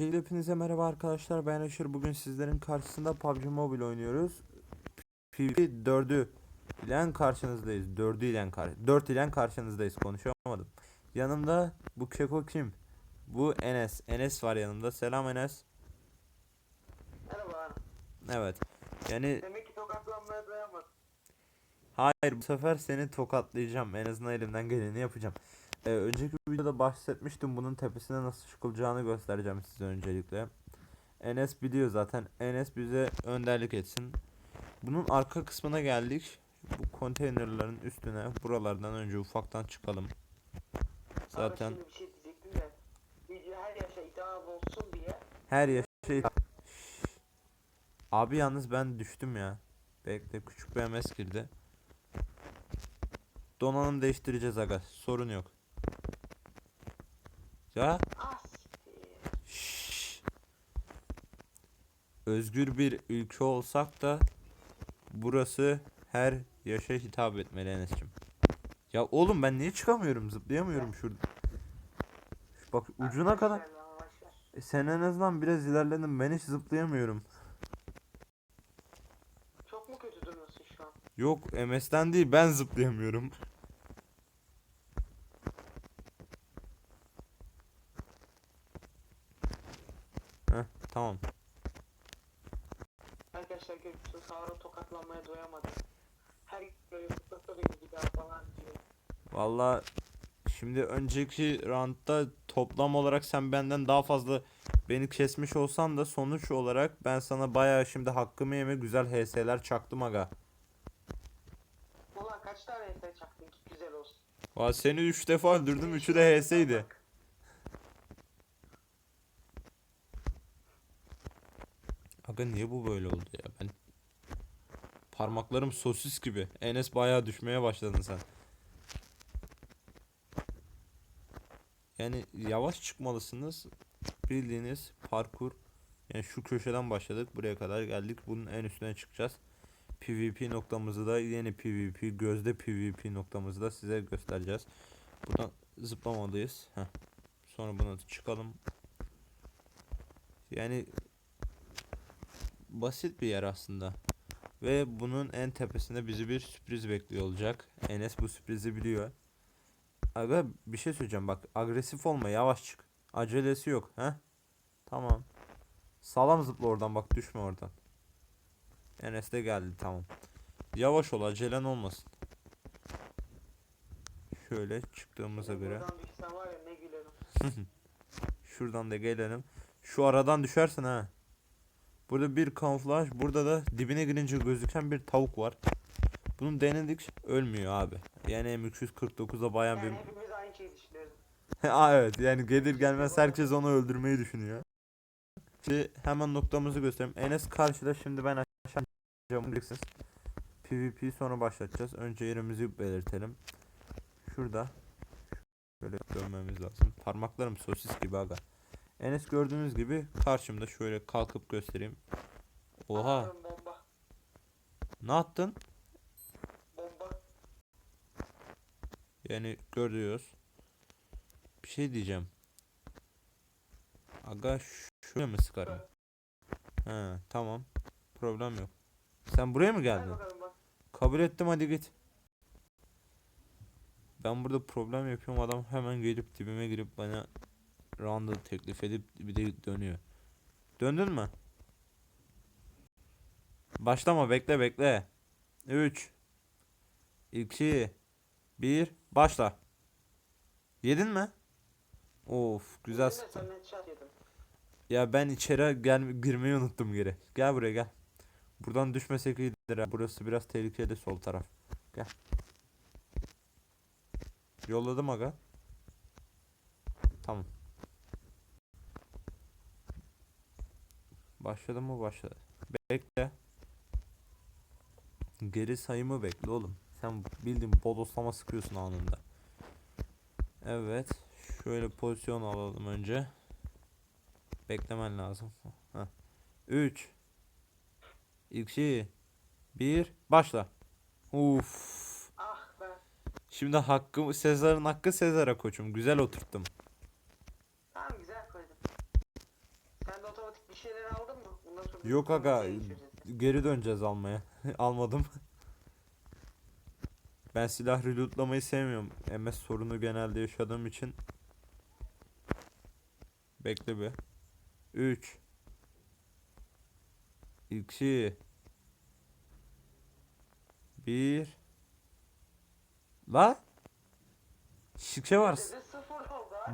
Öncelikle hepinize merhaba arkadaşlar. Ben Aşır. Bugün sizlerin karşısında PUBG Mobile oynuyoruz. PvP 4'ü ile karşınızdayız. 4'ü ile kar 4 ile karşınızdayız. Konuşamadım. Yanımda bu keko kim? Bu Enes. Enes var yanımda. Selam Enes. Merhaba. Evet. Yani Demek ki tokatlanmaya dayanmadı. hayır bu sefer seni tokatlayacağım. En azından elimden geleni yapacağım Ee, önceki videoda bahsetmiştim bunun tepesine nasıl çıkılacağını göstereceğim size öncelikle Enes biliyor zaten. Enes bize önderlik etsin. Bunun arka kısmına geldik. Bu konteynerların üstüne buralardan önce ufaktan çıkalım. Zaten Ama şimdi bir şey diyecektim de. Video her yaşa hitap olsun diye. her yer şey Abi yalnız ben düştüm ya. Bekle küçük bir MS girdi. Donanım değiştireceğiz aga. Sorun yok. Siktir. Şşş. Özgür bir ülke olsak da burası her yaşa hitap etmeli Enes'cim. Ya oğlum ben niye çıkamıyorum? Zıplayamıyorum şurada. Şu Bak ucuna kadar. E, sen en azından biraz ilerledin. Ben hiç zıplayamıyorum. Çok mu kötü duruyorsun şu an? Yok MS'den değil ben zıplayamıyorum. Heh, tamam. Arkadaşlar görüyorsunuz Harun tokatlanmaya doyamadı. Her böyle fırsatla beni bir daha falan diyor. Valla şimdi önceki roundda toplam olarak sen benden daha fazla beni kesmiş olsan da sonuç olarak ben sana bayağı şimdi hakkımı yeme güzel HS'ler çaktım aga. Ulan kaç tane ete çaktın ki güzel olsun. Valla seni 3 defa öldürdüm 3'ü de HS'ydi. Aga niye bu böyle oldu ya ben Parmaklarım sosis gibi. Enes bayağı düşmeye başladın sen. Yani yavaş çıkmalısınız. Bildiğiniz parkur. Yani şu köşeden başladık. Buraya kadar geldik. Bunun en üstüne çıkacağız. PvP noktamızı da yeni PvP, gözde PvP noktamızı da size göstereceğiz. Buradan zıplamalıyız. Heh. Sonra buna çıkalım. Yani basit bir yer aslında. Ve bunun en tepesinde bizi bir sürpriz bekliyor olacak. Enes bu sürprizi biliyor. Aga bir şey söyleyeceğim bak agresif olma yavaş çık. Acelesi yok he? Tamam. Sağlam zıpla oradan bak düşme oradan. Enes de geldi tamam. Yavaş ol acelen olmasın. Şöyle çıktığımıza göre. Şuradan da gelelim. Şu aradan düşersin ha. Burada bir kamuflaj, burada da dibine girince gözüken bir tavuk var. Bunu denedik, ölmüyor abi. Yani M349'da bayağı Yani bir... hepimiz aynı şeyi düşünüyoruz. Aa evet, yani gelir gelmez herkes onu öldürmeyi düşünüyor. Şimdi hemen noktamızı göstereyim. Enes karşıda, şimdi ben aşağı ineceğim. PvP sonra başlatacağız. Önce yerimizi belirtelim. Şurada. Şöyle dönmemiz lazım. Parmaklarım sosis gibi aga. Enes gördüğünüz gibi karşımda şöyle kalkıp göstereyim. Oha ne attın? Yani görüyoruz. Bir şey diyeceğim. Aga şöyle mi sıkarım? He tamam. Problem yok. Sen buraya mı geldin? Kabul ettim hadi git. Ben burada problem yapıyorum adam hemen gelip dibime girip bana round'ı teklif edip bir de dönüyor. Döndün mü? Başlama bekle bekle. 3 2 1 başla. Yedin mi? Of güzel sıktın. Ya ben içeri gel girmeyi unuttum geri. Gel buraya gel. Buradan düşmesek iyidir. ha. Burası biraz tehlikeli sol taraf. Gel. Yolladım aga. Tamam. Başladı mı başladı. Bekle. Geri sayımı bekle oğlum. Sen bildiğin bodoslama sıkıyorsun anında. Evet. Şöyle pozisyon alalım önce. Beklemen lazım. Heh. 3 2 1 Başla. Uf. Ah. Şimdi hakkı Sezar'ın hakkı Sezar'a koçum. Güzel oturttum. Tamam güzel koydum. Sen de otomatik bir şeyler aldın mı? Bundan sonra Yok aga şey geri döneceğiz almaya. Almadım. Ben silah reloadlamayı sevmiyorum. MS sorunu genelde yaşadığım için. Bekle bir. 3 2 1 La Şike var.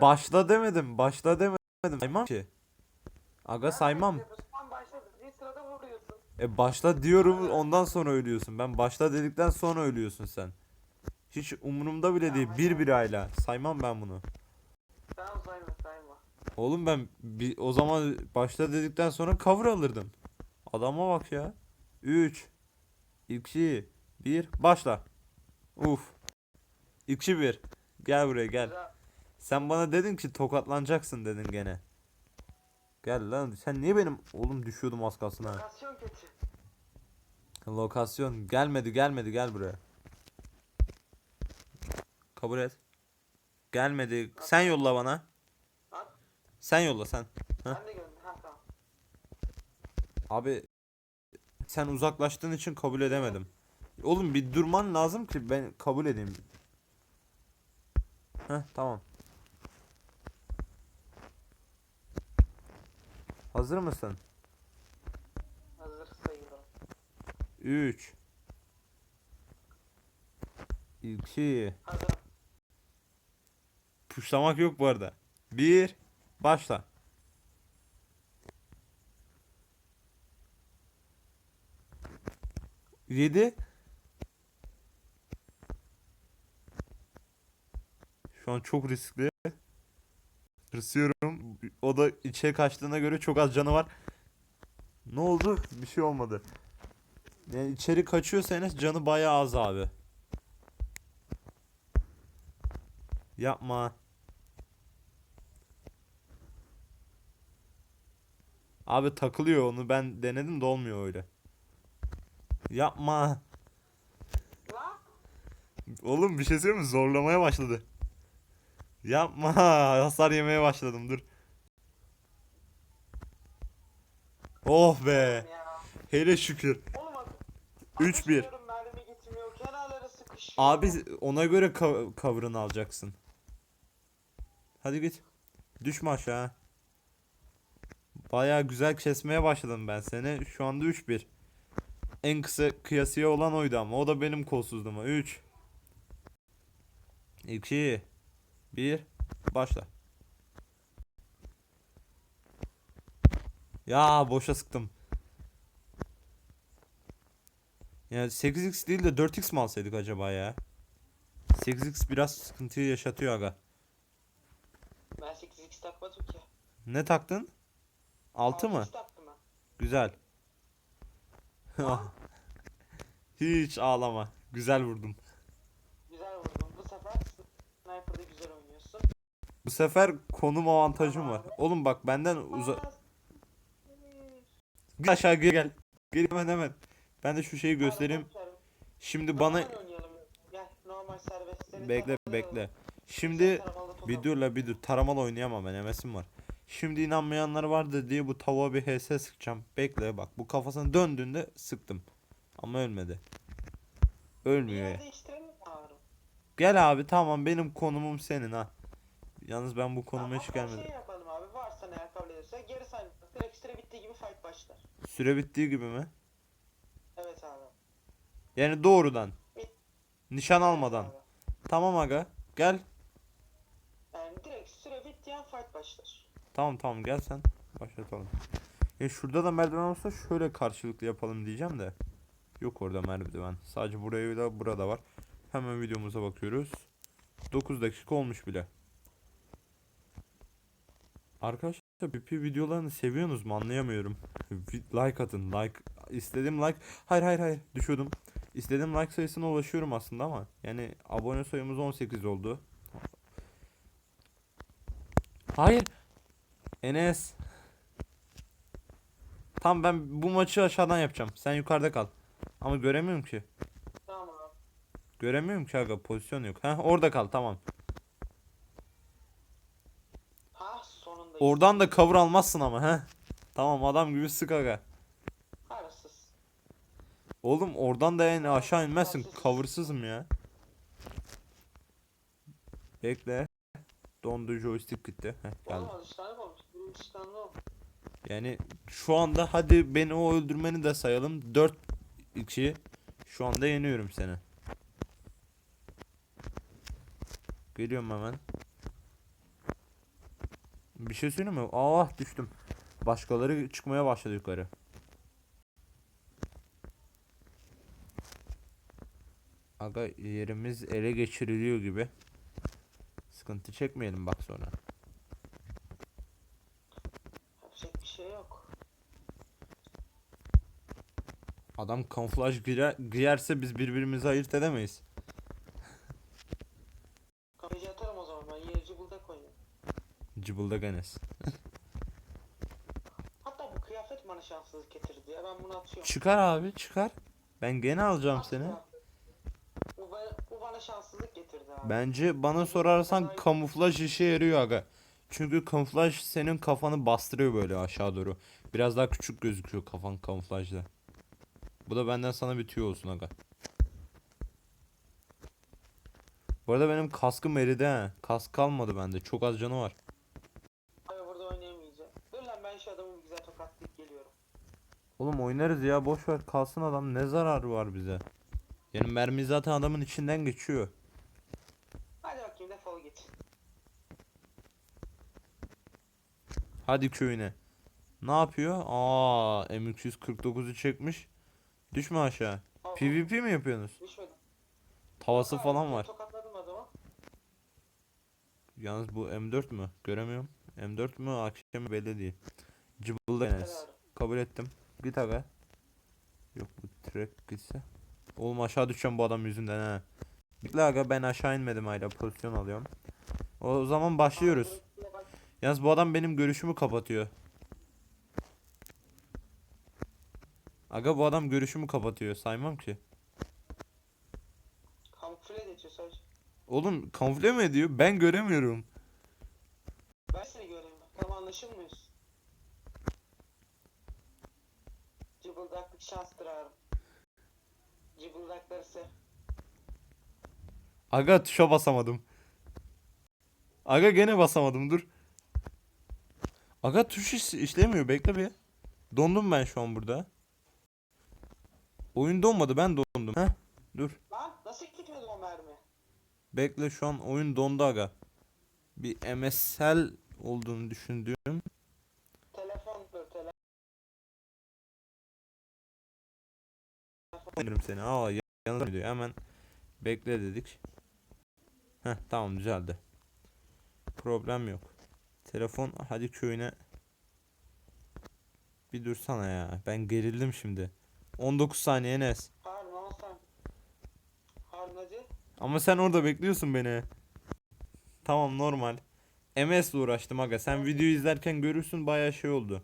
Başla demedim. Başla demedim. Saymam ki. Aga saymam. Sen başladın. Bir sırada vuruyorsun. E başla diyorum ondan sonra ölüyorsun. Ben başla dedikten sonra ölüyorsun sen. Hiç umurumda bile değil. Bir bir hala. Saymam ben bunu. Tamam sayma sayma. Oğlum ben bir, o zaman başla dedikten sonra cover alırdım. Adama bak ya. 3 2 1 başla. Uf. 2 1. Gel buraya gel. Sen bana dedin ki tokatlanacaksın dedin gene. Gel lan sen niye benim oğlum düşüyordum az kalsın ha. Lokasyon kötü. Lokasyon gelmedi gelmedi gel buraya. Kabul et. Gelmedi. Sen yolla bana. At. Sen yolla sen. Ha tamam. Abi sen uzaklaştığın için kabul edemedim. Oğlum bir durman lazım ki ben kabul edeyim. Heh tamam. Hazır mısın? Hazır sayılır. 3 2 Hazır. Puşlamak yok bu arada. 1 Başla. Yedi. Şu an çok riskli. Hırsıyorum. O da içe kaçtığına göre çok az canı var. Ne oldu? Bir şey olmadı. Yani içeri kaçıyorsa Enes canı bayağı az abi. Yapma. Abi takılıyor onu ben denedim de olmuyor öyle. Yapma. Oğlum bir şey söyleyeyim mi? Zorlamaya başladı. Yapma. Hasar yemeye başladım dur. Oh be. Hele şükür. Oğlum bak. 3-1. atışıyorum, Mermi gitmiyor. Kenarları sıkışıyor. Abi ona göre cover'ını alacaksın. Hadi git. Düşme aşağı. Baya güzel kesmeye başladım ben seni. Şu anda 3-1. En kısa kıyasıya olan oydu ama o da benim kolsuzluğuma. 3 2 1 Başla. Ya boşa sıktım. Yani 8x değil de 4x mi alsaydık acaba ya? 8x biraz sıkıntıyı yaşatıyor aga. Ben 8x takmadım ki. Ne taktın? 6 mı? 6x taktım ben. Güzel. Hiç ağlama. Güzel vurdum. Güzel vurdum. Bu sefer sniper'da güzel oynuyorsun. Bu sefer konum avantajım var. Oğlum bak benden uza... Gel aşağı gel gel. Gel hemen hemen. Ben de şu şeyi göstereyim. Şimdi bana... Normal oynayalım. Gel normal serbest. Seni Bekle taramalı bekle. Şimdi... Bir dur la bir dur. Taramalı oynayamam ben MS'im var. Şimdi inanmayanlar vardı diye bu tavuğa bir HS sıkacağım. Bekle bak bu kafasına döndüğünde sıktım. Ama ölmedi. Ölmüyor ya. Gel abi tamam benim konumum senin ha. Yalnız ben bu konuma hiç hatta gelmedim. Şey abi varsa eğer kabul ederse geri sayma. Direkt süre bittiği gibi fight başlar. Süre bittiği gibi mi? Evet abi. Yani doğrudan. Bit- Nişan almadan. abi. Tamam aga. Gel. Yani direkt süre bittiği an fight başlar. Tamam tamam gel sen. Başlatalım. Ya şurada da merdiven olsa şöyle karşılıklı yapalım diyeceğim de. Yok orada merdiven. Sadece buraya da burada var. Hemen videomuza bakıyoruz. 9 dakika olmuş bile. Arkadaşlar PP videolarını seviyorsunuz mu anlayamıyorum. Like atın like. İstediğim like. Hayır hayır hayır düşüyordum. İstediğim like sayısına ulaşıyorum aslında ama. Yani abone sayımız 18 oldu. Hayır. Enes. Tamam ben bu maçı aşağıdan yapacağım. Sen yukarıda kal. Ama göremiyorum ki. Tamam. Göremiyorum ki aga pozisyon yok. Heh orada kal tamam. Ha sonunda. Oradan da cover almazsın ama he. Tamam adam gibi sık aga. Arasız. Oğlum oradan da yani aşağı inmezsin. Cover'sızım ya. Bekle. Dondu joystick gitti. Heh, geldi. Yani şu anda hadi beni o öldürmeni de sayalım. 4 2 şu anda yeniyorum seni. Geliyorum hemen. Bir şey söyleyeyim mi? Ah düştüm. Başkaları çıkmaya başladı yukarı. Aga yerimiz ele geçiriliyor gibi. Sıkıntı çekmeyelim bak sonra. Yapacak bir şey yok. Adam kamuflaj girer, giyerse biz birbirimizi ayırt edemeyiz. Cıbıldak Enes. Hatta bu kıyafet bana şanssızlık getirdi ya ben bunu atıyorum. Çıkar abi çıkar. Ben gene alacağım At seni. Bu, bana, bu bana şanssızlık getirdi abi. Bence bana sorarsan kamuflaj işe yarıyor aga. Çünkü kamuflaj senin kafanı bastırıyor böyle aşağı doğru. Biraz daha küçük gözüküyor kafan kamuflajda. Bu da benden sana bir tüyo olsun aga. Bu arada benim kaskım eridi he. Kask kalmadı bende. Çok az canı var. Abi burada oynayamayacağım. Dur lan ben şu adamı bir güzel tokatlayıp geliyorum. Oğlum oynarız ya boş ver kalsın adam ne zararı var bize. Yani mermi zaten adamın içinden geçiyor. Hadi bakayım defol git. Hadi köyüne. Ne yapıyor? Aa M249'u çekmiş. Düşme aşağı. Al, al. PvP mi yapıyorsunuz? Düşmedim. Tavası Aa, falan var. Tokatladım adamı. Yalnız bu M4 mü? Göremiyorum. M4 mü? AK mi? Belli değil. Cıbılda. Kabul ettim. Git aga. Yok bu trek gitse. Oğlum aşağı düşeceğim bu adam yüzünden ha. Bekle aga ben aşağı inmedim hala pozisyon alıyorum. O zaman başlıyoruz. Yalnız bu adam benim görüşümü kapatıyor. Aga bu adam görüşümü kapatıyor. Saymam ki. Kamufle de ediyor sadece. Oğlum kamufle mi ediyor? Ben göremiyorum. Ben seni göreyim. Tam anlaşılmıyoruz. Cıbıldaklık şanstır abi. Cıbıldakları sev. Aga tuşa basamadım. Aga gene basamadım dur. Aga tuş iş- işlemiyor bekle bir. Dondum ben şu an burada. Oyun donmadı ben dondum. Heh dur. Lan nasıl gitmedi o mermi? Bekle şu an oyun dondu aga. Bir MSL olduğunu düşündüğüm. Sanırım seni. Aa ya- yanına diyor. Hemen bekle dedik. Heh tamam düzeldi. Problem yok. Telefon hadi köyüne. Bir dursana ya. Ben gerildim şimdi. 19 saniye Enes. Harun ama sen. Harun hadi. Ama sen orada bekliyorsun beni. Tamam normal. MS ile uğraştım aga. Sen videoyu izlerken görürsün bayağı şey oldu.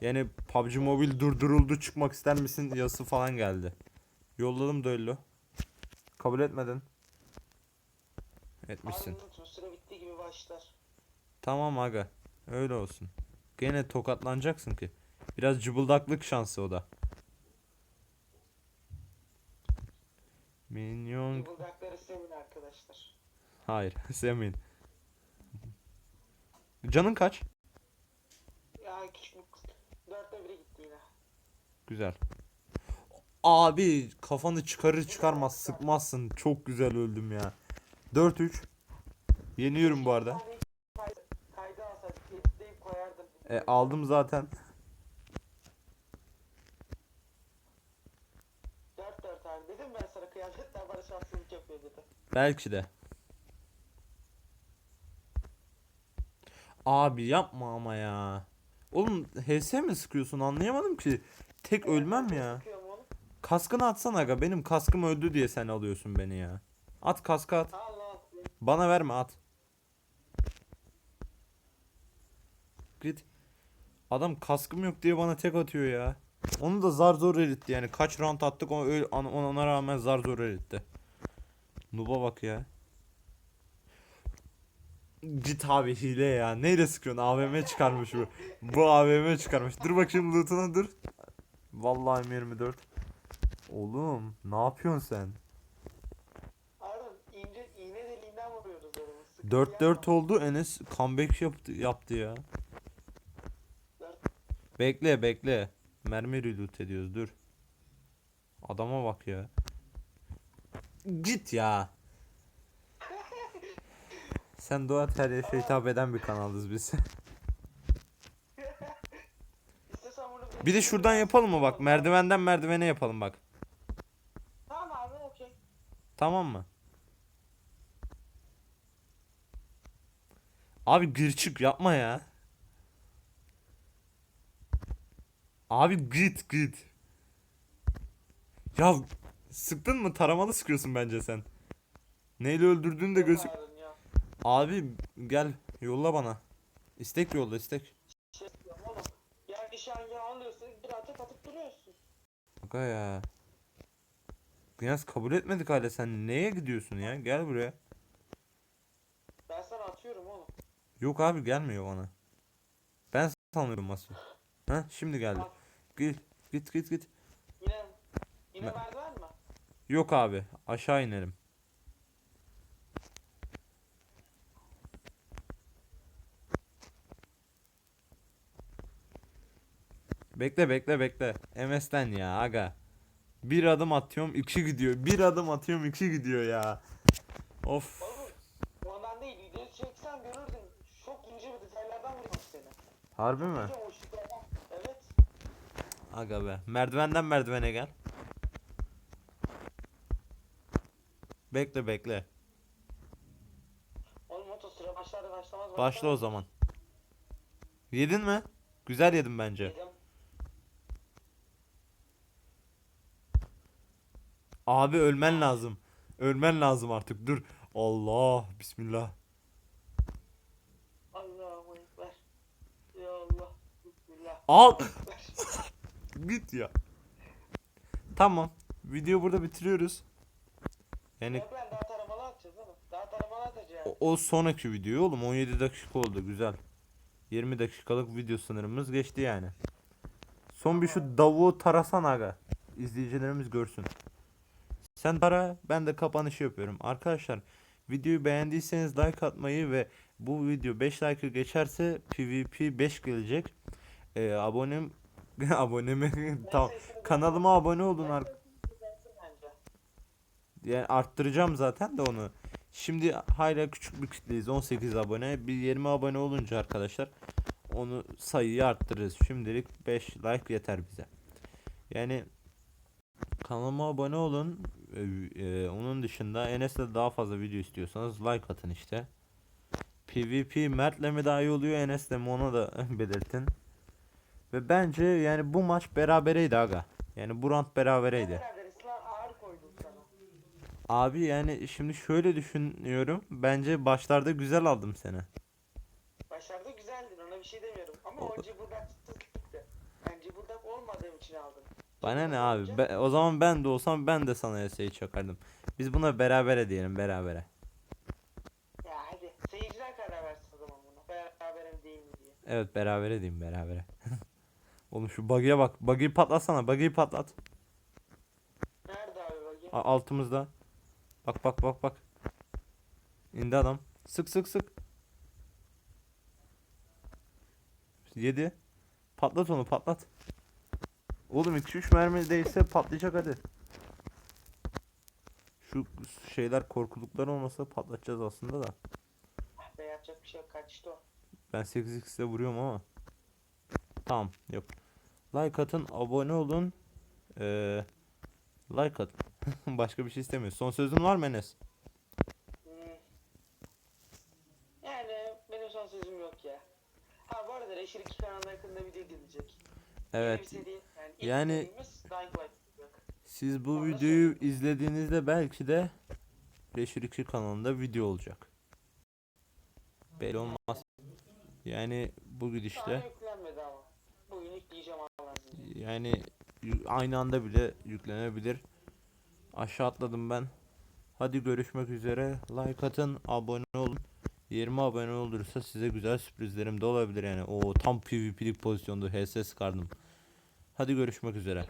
Yani PUBG Mobile durduruldu çıkmak ister misin yazısı falan geldi. Yolladım Döllo. Kabul etmedin. Etmişsin. Unutma süre bittiği gibi başlar. Tamam aga. Öyle olsun. Gene tokatlanacaksın ki. Biraz cıbıldaklık şansı o da. Minyon Cıbıldakları sevin arkadaşlar. Hayır, sevmeyin. Canın kaç? Ya küçük bir kız. Dörtte biri gitti yine. Güzel. Abi kafanı çıkarır çıkarmaz sıkmazsın. Çok güzel öldüm ya. 4-3. Yeniyorum bu arada. E, aldım zaten. 4 4 abi dedim ben sana kıyafetler bana şanssızlık yapıyor dedi. Belki de. Abi yapma ama ya. Oğlum HS mi sıkıyorsun anlayamadım ki. Tek ölmem ya. Kaskını atsana aga. Benim kaskım öldü diye sen alıyorsun beni ya. At kaskı at. Bana verme at. Git. Adam kaskım yok diye bana tek atıyor ya. Onu da zar zor eritti yani. Kaç round attık ona, öyle- ona ona rağmen zar zor eritti. Nuba bak ya. Git abi hile ya. Neyle sıkıyorsun? AVM çıkarmış bu. Bu AVM çıkarmış. Dur bakayım loot'una dur. Vallahi M24. Oğlum ne yapıyorsun sen? Harun ince iğne deliğinden vuruyoruz adamı. Sıkıntı 4-4 yapma. oldu. Enes comeback yaptı, yaptı ya. Bekle bekle. Mermi reload ediyoruz dur. Adama bak ya. Git ya. Sen Doğat her yaşa hitap eden bir kanalız biz. İstiyorsan bunu bir de şuradan yapalım mı bak? Merdivenden merdivene yapalım bak. Tamam abi okey. Tamam mı? Abi gırçık yapma ya. Abi git git. Ya sıktın mı? Taramalı sıkıyorsun bence sen. Neyle öldürdüğün de gözük. Abi gel yolla bana. İstek yolla istek. Şey yapıyorum oğlum. Ya nişangahı alıyorsun bir atıp atıp duruyorsun. Aga ya. Yalnız kabul etmedik hala sen neye gidiyorsun ya? Gel buraya. Ben sana atıyorum oğlum. Yok abi gelmiyor bana. Ben sanıyorum asıl. Ha şimdi geldi. Git git git git. Yine yine Ben- merdiven mi? Yok abi aşağı inelim. Bekle bekle bekle. MS'den ya aga. Bir adım atıyorum iki gidiyor. Bir adım atıyorum iki gidiyor ya. Of. Ondan değil videoyu çeksen görürdün. Çok ince bir detaylardan vuruyorum seni. Harbi mi? Evet. Aga be. Merdivenden merdivene gel. Bekle bekle. Oğlum oto sıra başlar başlamaz. Başla o zaman. Yedin mi? Güzel yedim bence. Yedim. Abi ölmen lazım. Ölmen lazım artık. Dur. Allah. Bismillah. Allahu Ekber. Ya Allah. Bismillah. Al. Git ya. Tamam. Video burada bitiriyoruz. Yani Yok lan daha taramalı atacağız oğlum. Daha taramalı atacağız. o, o sonraki video oğlum 17 dakika oldu güzel. 20 dakikalık video sınırımız geçti yani. Son bir şu davuğu tarasan aga. İzleyicilerimiz görsün. Sen tara ben de kapanışı yapıyorum. Arkadaşlar videoyu beğendiyseniz like atmayı ve bu video 5 like'ı geçerse PvP 5 gelecek. Ee, abonem aboneme tamam. Kanalıma abone olun ar- yani arttıracağım zaten de onu. Şimdi hala küçük bir kitleyiz 18 abone. Bir 20 abone olunca arkadaşlar onu sayıyı arttırırız. Şimdilik 5 like yeter bize. Yani kanalıma abone olun. Ee, onun dışında Enes'le daha fazla video istiyorsanız like atın işte. PvP Mert'le mi daha iyi oluyor Enes'le mi ona da belirtin. Ve bence yani bu maç berabereydi aga. Yani bu round berabereydi. Abi yani şimdi şöyle düşünüyorum. Bence başlarda güzel aldım seni. Başlarda güzeldin ona bir şey demiyorum. Ama O- o cıbırdaksızlıktı. Ben cıbırdak olmadığım için aldım. Bana ne abi? Be- o zaman ben de olsam ben de sana ESA'yı çakardım. Biz buna berabere diyelim berabere. Ya hadi seyirciler karar versin o zaman buna. Beraber mi değil mi diye. Evet berabere diyeyim berabere. Oğlum şu buggy'e bak. Buggy'yi patlatsana. Buggy'yi patlat. Nerede abi? A- altımızda. Bak bak bak bak. İndi adam. Sık sık sık. Yedi. Patlat onu patlat. Oğlum 2-3 mermi değse patlayacak hadi. Şu şeyler korkuluklar olmasa patlatacağız aslında da. Ah be yapacak bir şey yok kaçtı o. Ben 8x'de vuruyorum ama. Tamam yok. Like atın, abone olun. Ee, like atın. Başka bir şey istemiyoruz. Son sözün var mı Enes? Hmm. Yani benim son sözüm yok ya. Ha bu arada Reşir 2 kanalına yakında video gelecek. Evet. seri, yani, Yani-. Siz bu Onu videoyu izlediğinizde belki de Reşir 2 kanalında video olacak. Belli olmaz. Yani bu gidişle yani aynı anda bile yüklenebilir. Aşağı atladım ben. Hadi görüşmek üzere. Like atın, abone olun. 20 abone olursa size güzel sürprizlerim de olabilir yani. O tam PvP'lik pozisyonda HS sıkardım. Hadi görüşmek üzere.